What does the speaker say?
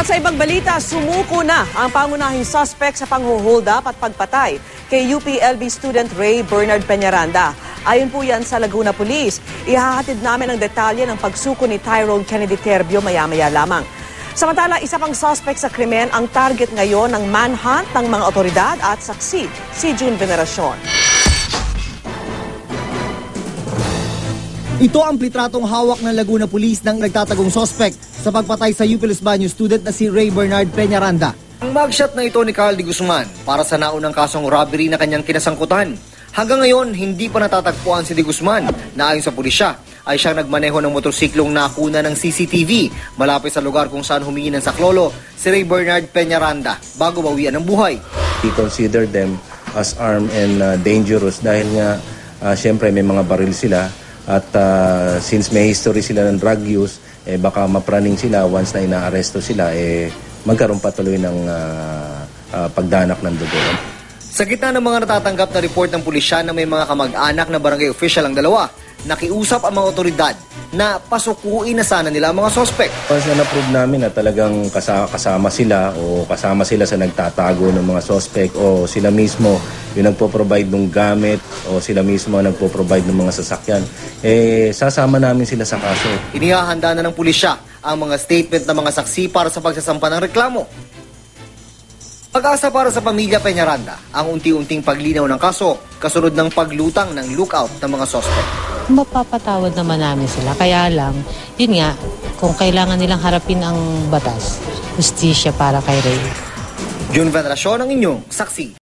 At sa ibang balita, sumuko na ang pangunahing suspect sa panghuhold up at pagpatay kay UPLB student Ray Bernard Peñaranda. Ayon po yan sa Laguna Police. Ihahatid namin ang detalye ng pagsuko ni Tyrone Kennedy Terbio maya-maya lamang. Samantala, isa pang suspect sa krimen ang target ngayon ng manhunt ng mga otoridad at saksi, si June Veneracion. Ito ang plitratong hawak ng Laguna Police ng nagtatagong sospek sa pagpatay sa UP Los Baños student na si Ray Bernard Peñaranda. Ang mugshot na ito ni Carl de Guzman para sa naunang kasong robbery na kanyang kinasangkutan. Hanggang ngayon, hindi pa natatagpuan si de Guzman na ayon sa pulisya ay siyang nagmaneho ng motorsiklong nakuna ng CCTV malapit sa lugar kung saan humingi ng saklolo si Ray Bernard Peñaranda bago bawian ng buhay. We consider them as armed and uh, dangerous dahil nga uh, syempre may mga baril sila at uh, since may history sila ng drug use eh baka mapraning sila once na inaaresto sila eh magkaroon patuloy ng uh, uh, pagdanak ng dugo. Sa gitna ng mga natatanggap na report ng pulisya na may mga kamag-anak na barangay official ang dalawa, nakiusap ang mga otoridad na pasukuin na sana nila ang mga sospek. Once na na-prove namin na talagang kasa- kasama sila o kasama sila sa nagtatago ng mga suspect o sila mismo yung nagpo-provide ng gamit o sila mismo ang nagpo-provide ng mga sasakyan, eh sasama namin sila sa kaso. Inihahanda na ng pulisya ang mga statement ng mga saksi para sa pagsasampa ng reklamo. Pag-asa para sa pamilya Peñaranda ang unti-unting paglinaw ng kaso kasunod ng paglutang ng lookout ng mga sospek. mapapatawad naman namin sila. Kaya lang, yun nga, kung kailangan nilang harapin ang batas, justisya para kay Ray. June Veneracion ang inyong saksi.